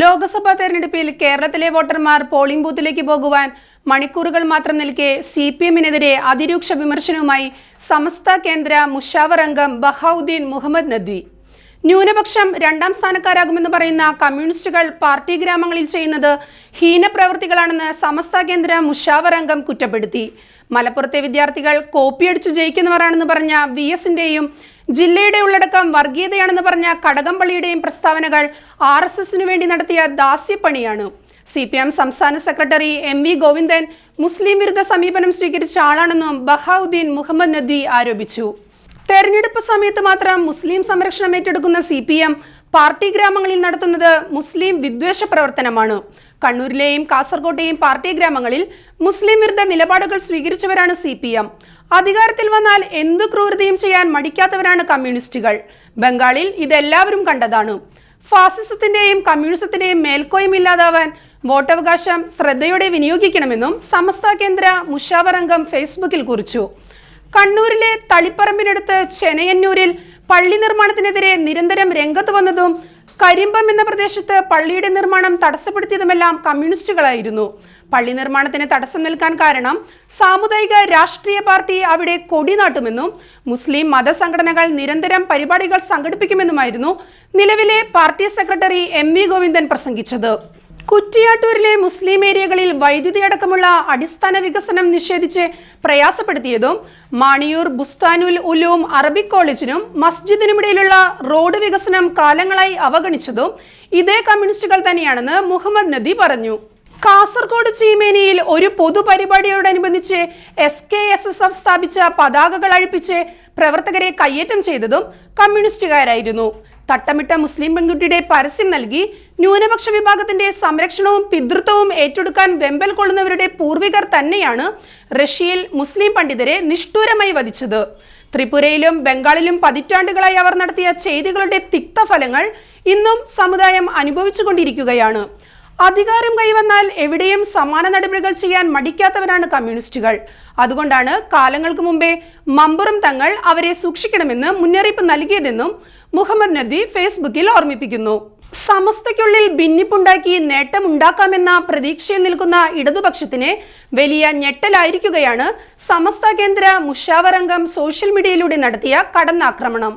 ലോക്സഭാ തെരഞ്ഞെടുപ്പിൽ കേരളത്തിലെ വോട്ടർമാർ പോളിംഗ് ബൂത്തിലേക്ക് പോകുവാൻ മണിക്കൂറുകൾ മാത്രം നിൽക്കെ സി പി എമ്മിനെതിരെ അതിരൂക്ഷ വിമർശനവുമായി സമസ്ത കേന്ദ്ര മുഷാവർ അംഗം ബഹാവുദ്ദീൻ മുഹമ്മദ് നദ്വി. ന്യൂനപക്ഷം രണ്ടാം സ്ഥാനക്കാരാകുമെന്ന് പറയുന്ന കമ്മ്യൂണിസ്റ്റുകൾ പാർട്ടി ഗ്രാമങ്ങളിൽ ചെയ്യുന്നത് ഹീനപ്രവൃത്തികളാണെന്ന് സമസ്ത കേന്ദ്ര മുഷാവർ അംഗം കുറ്റപ്പെടുത്തി. മലപ്പുറത്തെ വിദ്യാർത്ഥികൾ കോപ്പിയടിച്ച് ജയിക്കുന്നവരാണെന്ന് പറഞ്ഞ വി എസിന്റെയും ജില്ലയുടെ ഉള്ളടക്കം വർഗീയതയാണെന്ന് പറഞ്ഞ കടകംപള്ളിയുടെയും പ്രസ്താവനകൾ ആർ എസ് എസിനു വേണ്ടി നടത്തിയ ദാസ്യപ്പണിയാണ്. സി പി എം സംസ്ഥാന secretary M V Govindan Muslim വിരുദ്ധ സമീപനം സ്വീകരിച്ച ആളാണെന്നും ബഹാവുദ്ദീൻ മുഹമ്മദ് നദ്വി ആരോപിച്ചു. തെരഞ്ഞെടുപ്പ് സമയത്ത് മാത്രം മുസ്ലിം സംരക്ഷണം ഏറ്റെടുക്കുന്ന സി പി എം പാർട്ടി ഗ്രാമങ്ങളിൽ നടത്തുന്നത് മുസ്ലിം വിദ്വേഷ പ്രവർത്തനമാണ്. കണ്ണൂരിലെയും കാസർകോട്ടെയും പാർട്ടി ഗ്രാമങ്ങളിൽ മുസ്ലിം വിരുദ്ധ നിലപാടുകൾ സ്വീകരിച്ചവരാണ് സി പി എം അധികാരത്തിൽ വന്നാൽ എന്ത് ക്രൂരതയും ചെയ്യാൻ മടിക്കാത്തവരാണ് കമ്മ്യൂണിസ്റ്റുകൾ. ബംഗാളിൽ ഇതെല്ലാവരും കണ്ടതാണ്. ഫാസിസത്തിന്റെയും കമ്മ്യൂണിസത്തിന്റെയും മേൽക്കോയും ഇല്ലാതാവാൻ വോട്ടവകാശം ശ്രദ്ധയോടെ വിനിയോഗിക്കണമെന്നും സമസ്ത കേന്ദ്ര മുഷാവർ അംഗം ഫേസ്ബുക്കിൽ കുറിച്ചു. കണ്ണൂരിലെ തളിപ്പറമ്പിനടുത്ത് ചെനയന്നൂരിൽ പള്ളി നിർമ്മാണത്തിനെതിരെ നിരന്തരം രംഗത്ത് വന്നതും കരിമ്പം എന്ന പ്രദേശത്ത് പള്ളിയുടെ നിർമ്മാണം തടസ്സപ്പെടുത്തിയതുമെല്ലാം കമ്മ്യൂണിസ്റ്റുകളായിരുന്നു. പള്ളി നിർമ്മാണത്തിന് തടസ്സം നിൽക്കാൻ കാരണം സാമുദായിക രാഷ്ട്രീയ പാർട്ടി അവിടെ കൊടി നാട്ടുമെന്നും മുസ്ലിം മതസംഘടനകൾ നിരന്തരം പരിപാടികൾ സംഘടിപ്പിക്കുമെന്നുമായിരുന്നു നിലവിലെ party secretary M V Govindan പ്രസംഗിച്ചത്. കുറ്റിയാട്ടൂരിലെ മുസ്ലിം ഏരിയകളിൽ വൈദ്യുതി അടക്കമുള്ള അടിസ്ഥാന വികസനം നിഷേധിച്ച് പ്രയാസപ്പെടുത്തിയതും മാണിയൂർ ബുസ്താനുൽ ഉലൂം അറബിക് കോളേജിനും മസ്ജിദിനുമിടയിലുള്ള റോഡ് വികസനം കാലങ്ങളായി അവഗണിച്ചതും ഇതേ കമ്മ്യൂണിസ്റ്റുകൾ തന്നെയാണെന്ന് മുഹമ്മദ് നദി പറഞ്ഞു. കാസർഗോഡ് ചീമേനിയിൽ ഒരു പൊതുപരിപാടിയോടനുബന്ധിച്ച് S K S S F സ്ഥാപിച്ച പതാകകൾ അഴിപ്പിച്ച് പ്രവർത്തകരെ കയ്യേറ്റം ചെയ്തതും കമ്മ്യൂണിസ്റ്റുകാരായിരുന്നു. തട്ടമിട്ട മുസ്ലിം പെൺകുട്ടിയുടെ പരസ്യം നൽകി ന്യൂനപക്ഷ വിഭാഗത്തിന്റെ സംരക്ഷണവും പിതൃത്വവും ഏറ്റെടുക്കാൻ വെമ്പൽ കൊള്ളുന്നവരുടെ പൂർവികർ തന്നെയാണ് റഷ്യയിൽ മുസ്ലിം പണ്ഡിതരെ നിഷ്ഠൂരമായി വധിച്ചത്. ത്രിപുരയിലും ബംഗാളിലും പതിറ്റാണ്ടുകളായി അവർ നടത്തിയ ചെയ്തികളുടെ തിക്തഫലങ്ങൾ ഇന്നും സമുദായം അനുഭവിച്ചുകൊണ്ടിരിക്കുകയാണ്. അധികാരം കൈവന്നാൽ എവിടെയും സമാന നടപടികൾ ചെയ്യാൻ മടിക്കാത്തവരാണ് കമ്മ്യൂണിസ്റ്റുകൾ. അതുകൊണ്ടാണ് കാലങ്ങൾക്ക് മുമ്പേ മമ്പുറം തങ്ങൾ അവരെ സൂക്ഷിക്കണമെന്ന് മുന്നറിയിപ്പ് നൽകിയതെന്നും മുഹമ്മദ് നദി ഫേസ്ബുക്കിൽ ഓർമ്മിപ്പിക്കുന്നു. സമസ്തയ്ക്കുള്ളിൽ ഭിന്നിപ്പുണ്ടാക്കി നേട്ടമുണ്ടാക്കാമെന്ന പ്രതീക്ഷയിൽ നിൽക്കുന്ന ഇടതുപക്ഷത്തിന് വലിയ ഞെട്ടലായിരിക്കുകയാണ് സമസ്ത കേന്ദ്ര മുഷാവരംഗം സോഷ്യൽ മീഡിയയിലൂടെ നടത്തിയ കടന്നാക്രമണം.